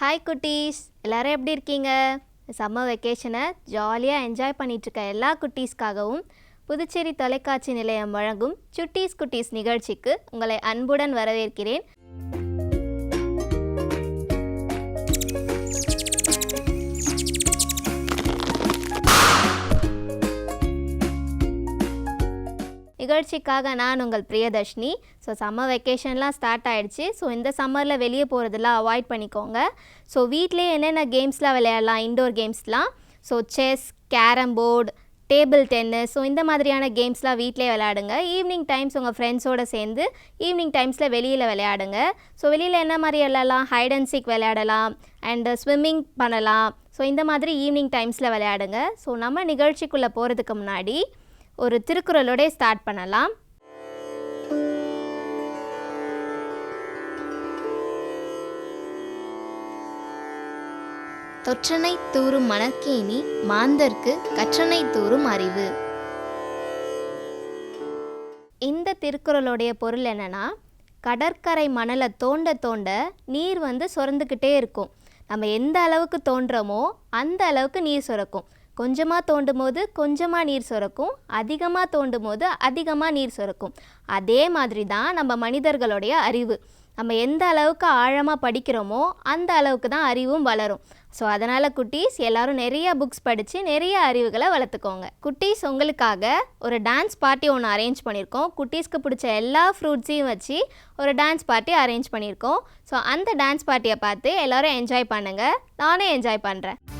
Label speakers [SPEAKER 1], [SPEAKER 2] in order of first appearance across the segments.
[SPEAKER 1] Hi குட்டீஸ். எல்லோரும் எப்படி இருக்கீங்க? சம்மர் வெக்கேஷனை ஜாலியாக என்ஜாய் பண்ணிகிட்ருக்க எல்லா குட்டீஸ்க்காகவும் புதுச்சேரி தொலைக்காட்சி நிலையம் வழங்கும் சுட்டீஸ் குட்டீஸ் நிகழ்ச்சிக்கு உங்களை அன்புடன் வரவேற்கிறேன். நிகழ்ச்சிக்காக நான் உங்கள் பிரியதர்ஷினி. ஸோ சம்மர் வெக்கேஷன்லாம் ஸ்டார்ட் ஆகிடுச்சு ஸோ இந்த சம்மரில் வெளியே போகிறதெல்லாம் அவாய்ட் பண்ணிக்கோங்க. ஸோ வீட்லேயே என்னென்ன கேம்ஸ்லாம் விளையாடலாம்? இன்டோர் கேம்ஸ்லாம் so chess carrom board table tennis so இந்த மாதிரியான கேம்ஸ்லாம் வீட்டிலே விளையாடுங்க. ஈவினிங் டைம்ஸ் உங்கள் ஃப்ரெண்ட்ஸோடு சேர்ந்து ஈவினிங் டைம்ஸில் வெளியில் விளையாடுங்க. ஸோ வெளியில் என்ன மாதிரி விளையாடலாம்? ஹைட் அண்ட் சீக் விளையாடலாம். அண்டு ஸ்விம்மிங் uh, பண்ணலாம். ஸோ இந்த மாதிரி ஈவினிங் டைம்ஸில் விளையாடுங்க. ஸோ நம்ம நிகழ்ச்சிக்குள்ளே போகிறதுக்கு முன்னாடி ஒரு திருக்குறளோட ஸ்டார்ட் பண்ணலாம். தொற்றனை தூறும் மணற்கேணி மாந்தர்க்கு கற்றனை தூறும் அறிவு. இந்த திருக்குறளுடைய பொருள் என்னன்னா கடற்கரை மணலை தோண்ட தோண்ட நீர் வந்து சுரந்துக்கிட்டே இருக்கும். நம்ம எந்த அளவுக்கு தோண்டுறோமோ அந்த அளவுக்கு நீர் சுரக்கும் கொஞ்சமாக தோண்டும் போது கொஞ்சமாக நீர் சுரக்கும் அதிகமாக தோண்டும் போது அதிகமாக நீர் சுரக்கும். அதே மாதிரி தான் நம்ம மனிதர்களுடைய அறிவு. நம்ம எந்த அளவுக்கு ஆழமாக படிக்கிறோமோ அந்த அளவுக்கு தான் அறிவும் வளரும். ஸோ அதனால் குட்டீஸ் எல்லோரும் நிறைய புக்ஸ் படித்து நிறைய அறிவுகளை வளர்த்துக்கோங்க. குட்டீஸ் உங்களுக்காக ஒரு டான்ஸ் பார்ட்டி ஒன்று அரேஞ்ச் பண்ணியிருக்கோம். குட்டீஸ்க்கு பிடிச்ச எல்லா ஃப்ரூட்ஸையும் வச்சு ஒரு டான்ஸ் பார்ட்டி அரேஞ்ச் பண்ணியிருக்கோம். ஸோ அந்த டான்ஸ் பார்ட்டியை பார்த்து எல்லோரும் என்ஜாய் பண்ணுங்கள் நானும் என்ஜாய் பண்ணுறேன்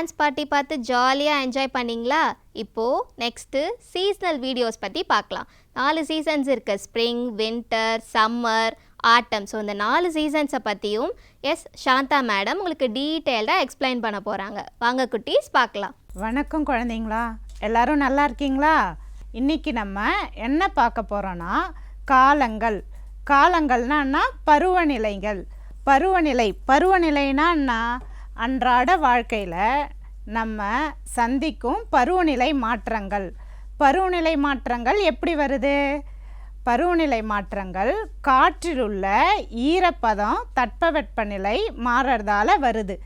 [SPEAKER 1] டான்ஸ் பார்ட்டி பார்த்து ஜாலியாக என்ஜாய் பண்ணிங்களா? இப்போது நெக்ஸ்ட்டு சீஸ்னல் வீடியோஸ் பற்றி பார்க்கலாம். நாலு சீசன்ஸ் இருக்குது spring winter summer autumn so இந்த நாலு சீசன்ஸை பற்றியும் எஸ் சாந்தா மேடம் உங்களுக்கு டீட்டெயில்டாக எக்ஸ்பிளைன் பண்ண போகிறாங்க வாங்க குட்டீஸ் பார்க்கலாம்.
[SPEAKER 2] வணக்கம் குழந்தைங்களா. எல்லாரும் நல்லா இருக்கீங்களா? இன்னைக்கு நம்ம என்ன பார்க்க போகிறோன்னா காலங்கள். காலங்கள்னா பருவநிலைகள். பருவநிலை. பருவநிலைனா என்ன? அன்றாட வாழ்க்கையில் நம்ம சந்திக்கும் பருவநிலை மாற்றங்கள். பருவநிலை மாற்றங்கள் எப்படி வருது? பருவநிலை மாற்றங்கள் காற்றில் உள்ள ஈரப்பதம் தட்பவெப்பநிலை மாறுறதால வருது.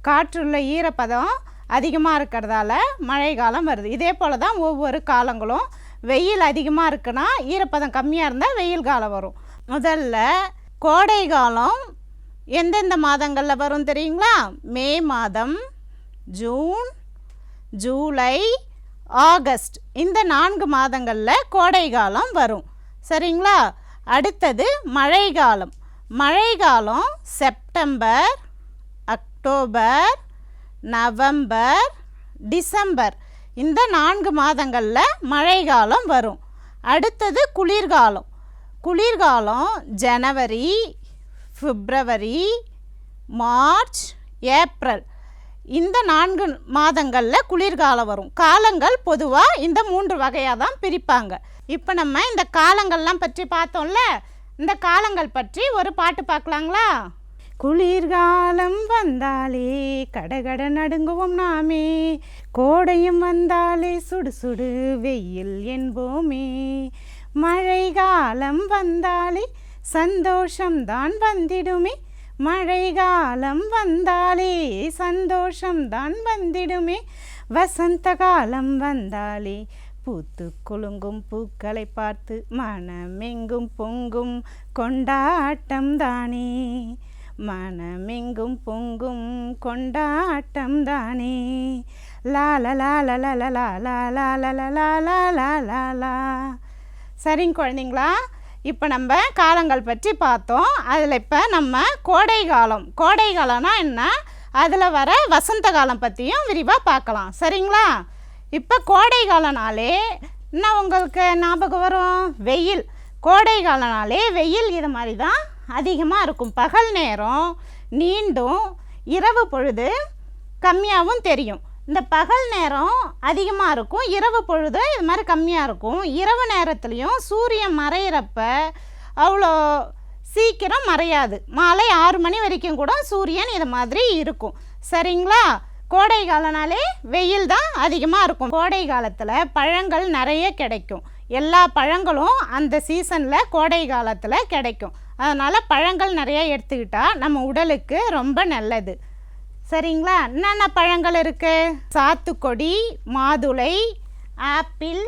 [SPEAKER 2] காற்றுள்ள ஈரப்பதம் அதிகமாக இருக்கிறதால மழை காலம் வருது. இதே போல் தான் ஒவ்வொரு காலங்களும் வெயில் அதிகமாக இருக்குன்னா ஈரப்பதம் கம்மியாக இருந்தால் வெயில் காலம் வரும். முதல்ல கோடை காலம் எந்தெந்த மாதங்களில் வரும் தெரியுங்களா? மே மாதம் ஜூன் ஜூலை ஆகஸ்ட். இந்த நான்கு மாதங்களில் கோடை காலம் வரும். சரிங்களா? அடுத்தது மழை காலம். மழை காலம் செப்டம்பர் அக்டோபர் நவம்பர் டிசம்பர். இந்த நான்கு மாதங்களில் மழை காலம் வரும். அடுத்தது குளிர்காலம். குளிர்காலம் ஜனவரி பிப்ரவரி மார்ச் ஏப்ரல். இந்த நான்கு மாதங்களில் குளிர்காலம் வரும். காலங்கள் பொதுவாக இந்த மூன்று வகையாக தான் பிரிப்பாங்க. இப்போ நம்ம இந்த காலங்கள்லாம் பற்றி பார்த்தோம்ல? இந்த காலங்கள் பற்றி ஒரு பாட்டு பார்க்கலாங்களா? குளிர்காலம் வந்தாலே கடகட நடுங்குவோம் நாமே. கோடையும் வந்தாலே சுடு சுடு வெயில் என்போமே. மழை காலம் வந்தாலே சந்தோஷம்தான் வந்திடுமே மழை காலம் வந்தாலே சந்தோஷம்தான் வந்திடுமே வசந்த காலம் வந்தாலே பூத்து குலுங்கும் பூக்களை பார்த்து மனமெங்கும் பொங்கும் கொண்டாட்டம் தானே மனமெங்கும் பொங்கும் கொண்டாட்டம் தானே லால லால லால லால லால லால சரிங்க குழந்தைங்களா இப்போ நம்ம காலங்கள் பற்றி பார்த்தோம். அதில் இப்போ நம்ம கோடை காலம். கோடை காலம்னா என்ன? அதில் வர வசந்த காலம் பற்றியும் விரிவாக பார்க்கலாம். சரிங்களா? இப்போ கோடை காலனாலே என்ன உங்களுக்கு ஞாபகம் வரும்? வெயில். கோடை காலனாலே வெயில் இது மாதிரி தான் அதிகமாக இருக்கும். பகல் நேரம் நீண்டும் இரவு பொழுது கம்மியாகவும் தெரியும். இந்த பகல் நேரம் அதிகமாக இருக்கும். இரவு பொழுது இது மாதிரி கம்மியாக இருக்கும். இரவு நேரத்துலேயும் சூரியன் மறையிறப்ப அவ்வளோ சீக்கிரம் மறையாது. மாலை ஆறு மணி வரைக்கும் கூட சூரியன் இது மாதிரி இருக்கும். சரிங்களா? கோடை காலனாலே வெயில் தான் அதிகமாக இருக்கும். கோடை காலத்தில் பழங்கள் நிறைய கிடைக்கும். எல்லா பழங்களும் அந்த சீசனில் கோடை காலத்தில் கிடைக்கும். அதனால் பழங்கள் நிறைய எடுத்துக்கிட்டால் நம்ம உடலுக்கு ரொம்ப நல்லது. சரிங்களா? என்னென்ன பழங்கள் இருக்குது சாத்துக்கொடி மாதுளை ஆப்பிள்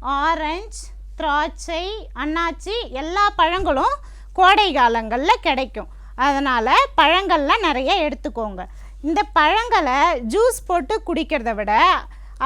[SPEAKER 2] ஆரஞ்சு திராட்சை அன்னாச்சி எல்லா பழங்களும் கோடை காலங்களில் கிடைக்கும். அதனால் பழங்கள்லாம் நிறைய எடுத்துக்கோங்க. இந்த பழங்களை ஜூஸ் போட்டு குடிக்கிறத விட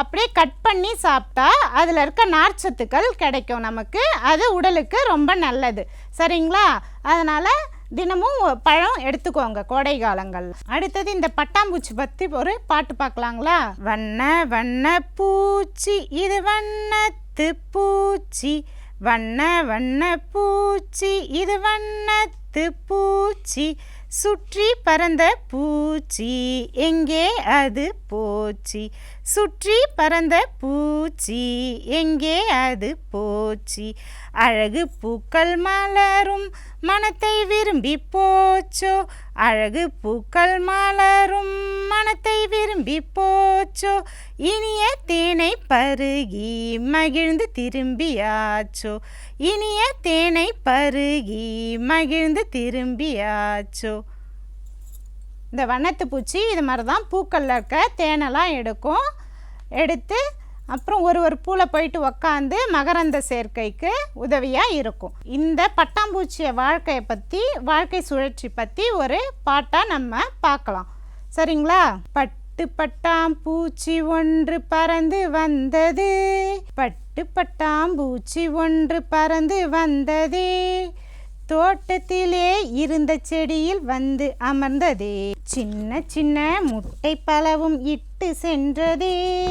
[SPEAKER 2] அப்படியே கட் பண்ணி சாப்பிட்டா அதில் இருக்க நார்ச்சத்துக்கள் கிடைக்கும் நமக்கு. அது உடலுக்கு ரொம்ப நல்லது. சரிங்களா? அதனால் தினமும் பழம் எடுத்துக்கோங்க கோடை காலங்கள். அடுத்தது இந்த பட்டாம்பூச்சி பற்றி ஒரு பாட்டு பார்க்கலாங்களா வண்ண வண்ண பூச்சி இது வண்ணத்து பூச்சி. வண்ண வண்ண பூச்சி இது வண்ணத்து பூச்சி. சுற்றி பறந்த பூச்சி எங்கே அது போச்சி? சுற்றி பறந்த பூச்சி எங்கே அது போச்சி? அழகு பூக்கள் மலரும் மனத்தை விரும்பி போச்சோ? அழகு பூக்கள் மலரும் மனத்தை விரும்பி போச்சோ? இனிய தேனை பருகி மகிழ்ந்து திரும்பியாச்சோ? இனிய தேனை பருகி மகிழ்ந்து திரும்பியாச்சோ? இந்த வண்ணத்து பூச்சி இது மாதிரி தான் பூக்களில் இருக்க தேனெல்லாம் எடுக்கும். எடுத்து அப்புறம் ஒரு ஒரு பூவில் போயிட்டு உக்காந்து மகரந்த சேர்க்கைக்கு உதவியாக இருக்கும். இந்த பட்டாம்பூச்சிய வாழ்க்கையை பற்றி வாழ்க்கை சுழற்சி பற்றி ஒரு பாட்டாக நம்ம பார்க்கலாம் சரிங்களா? பட்டு பட்டாம்பூச்சி ஒன்று பறந்து வந்தது. பட்டு பட்டாம்பூச்சி ஒன்று பறந்து வந்தது. தோட்டத்திலே இருந்த செடியில் வந்து அமர்ந்ததே. சின்ன சின்ன முட்டை பலவும் இட்டு சென்றதே.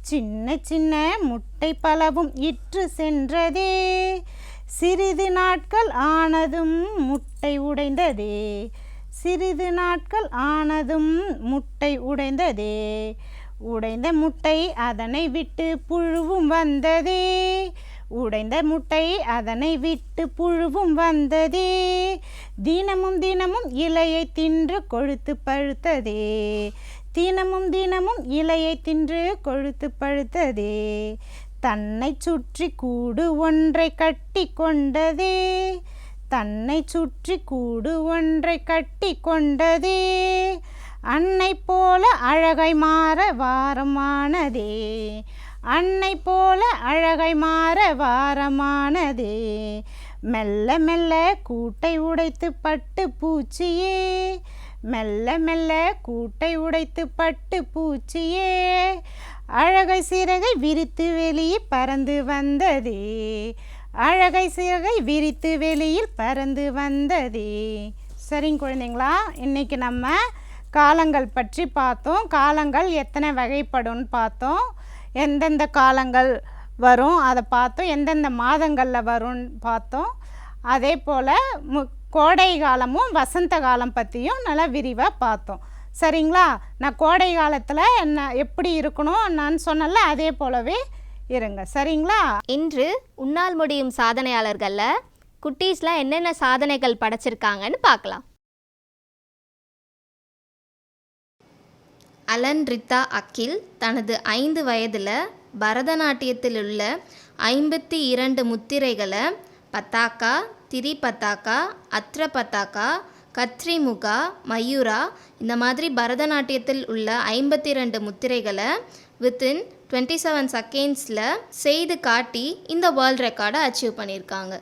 [SPEAKER 2] சின்ன சின்ன முட்டை பலவும் இட்டு சென்றதே. சிறிது நாட்கள் ஆனதும் முட்டை உடைந்ததே. சிறிது நாட்கள் ஆனதும் முட்டை உடைந்ததே. உடைந்த முட்டை அதனை விட்டு புழுவும் வந்ததே. உடைந்த முட்டை அதனை விட்டு புழுவும் வந்ததே. தினமும் தினமும் இலையை தின்று கொழுத்து பழுத்ததே. தினமும் தினமும் இலையை தின்று கொழுத்து பழுத்ததே. தன்னை சுற்றி கூடு ஒன்றை கட்டி கொண்டதே. தன்னை சுற்றி கூடு ஒன்றை கட்டி கொண்டதே. அன்னை போல அழகை மாற வாரமானதே அன்னை போல அழகை மாற வாரமானதே. மெல்ல மெல்ல கூட்டை உடைத்து பட்டு பூச்சியே. மெல்ல மெல்ல கூட்டை உடைத்து பட்டு பூச்சியே. அழகை சிறகை விரித்து வெளியே பறந்து வந்ததே. அழகை சிறகை விரித்து வெளியில் பறந்து வந்ததே. சரிங்க குழந்தைங்களா இன்றைக்கி நம்ம காலங்கள் பற்றி பார்த்தோம். காலங்கள் எத்தனை வகைப்படும்னு பார்த்தோம். எந்தெந்த காலங்கள் வரும் அதை பார்த்தோம். எந்தெந்த மாதங்களில் வரும்னு பார்த்தோம். அதே போல் மு கோடை காலமும் வசந்த காலம் பற்றியும் நல்லா விரிவாக பார்த்தோம். சரிங்களா? நான் கோடை காலத்தில் என்ன எப்படி இருக்கணும் நான் சொன்னல அதே போலவே இருங்க. சரிங்களா?
[SPEAKER 1] இன்று உன்னால் முடியும் சாதனையாளர்களில் குட்டீஸ்லாம் என்னென்ன சாதனைகள் படைச்சிருக்காங்கன்னு பார்க்கலாம். அலன் ரித்தா அக்கில் தனது ஐந்து வயதில் பரதநாட்டியத்தில் உள்ள ஐம்பத்தி இரண்டு முத்திரைகளை பத்தாக்கா திரி பத்தாக்கா அத்ர பத்தாக்கா கத்ரிமுகா மயூரா இந்த மாதிரி பரதநாட்டியத்தில் உள்ள ஐம்பத்தி ரெண்டு முத்திரைகளை வித்தின் டுவெண்ட்டி செவன் செகண்ட்ஸில் செய்து காட்டி இந்த வேர்ல்ட் ரெக்கார்டை அச்சீவ் பண்ணியிருக்காங்க.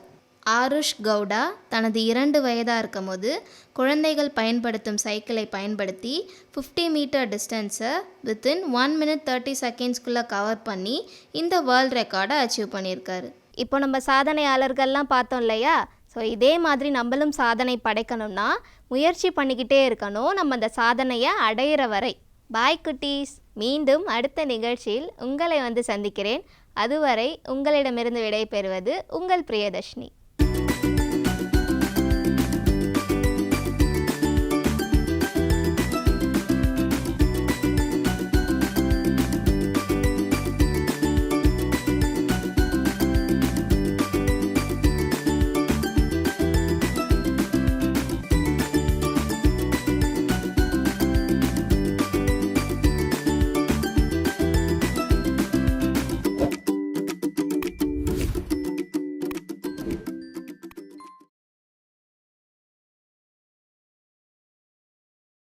[SPEAKER 1] ஆருஷ் கவுடா தனது இரண்டு வயதாக இருக்கும் போது குழந்தைகள் பயன்படுத்தும் சைக்கிளை பயன்படுத்தி ஃபிஃப்டி மீட்டர் டிஸ்டன்ஸை வித்தின் ஒன் மினிட் தேர்ட்டி செகண்ட்ஸ்குள்ளே கவர் பண்ணி இந்த வேர்ல்ட் ரெக்கார்டை அச்சீவ் பண்ணியிருக்காரு. இப்போ நம்ம சாதனையாளர்கள்லாம் பார்த்தோம் இல்லையா? ஸோ இதே மாதிரி நம்மளும் சாதனை படைக்கணும்னா முயற்சி பண்ணிக்கிட்டே இருக்கணும் நம்ம அந்த சாதனையை அடையிற வரை. பாய் குட்டீஸ். மீண்டும் அடுத்த நிகழ்ச்சியில் உங்களை வந்து சந்திக்கிறேன். அதுவரை உங்களிடமிருந்து விடைபெறுவது உங்கள் பிரியதர்ஷினி.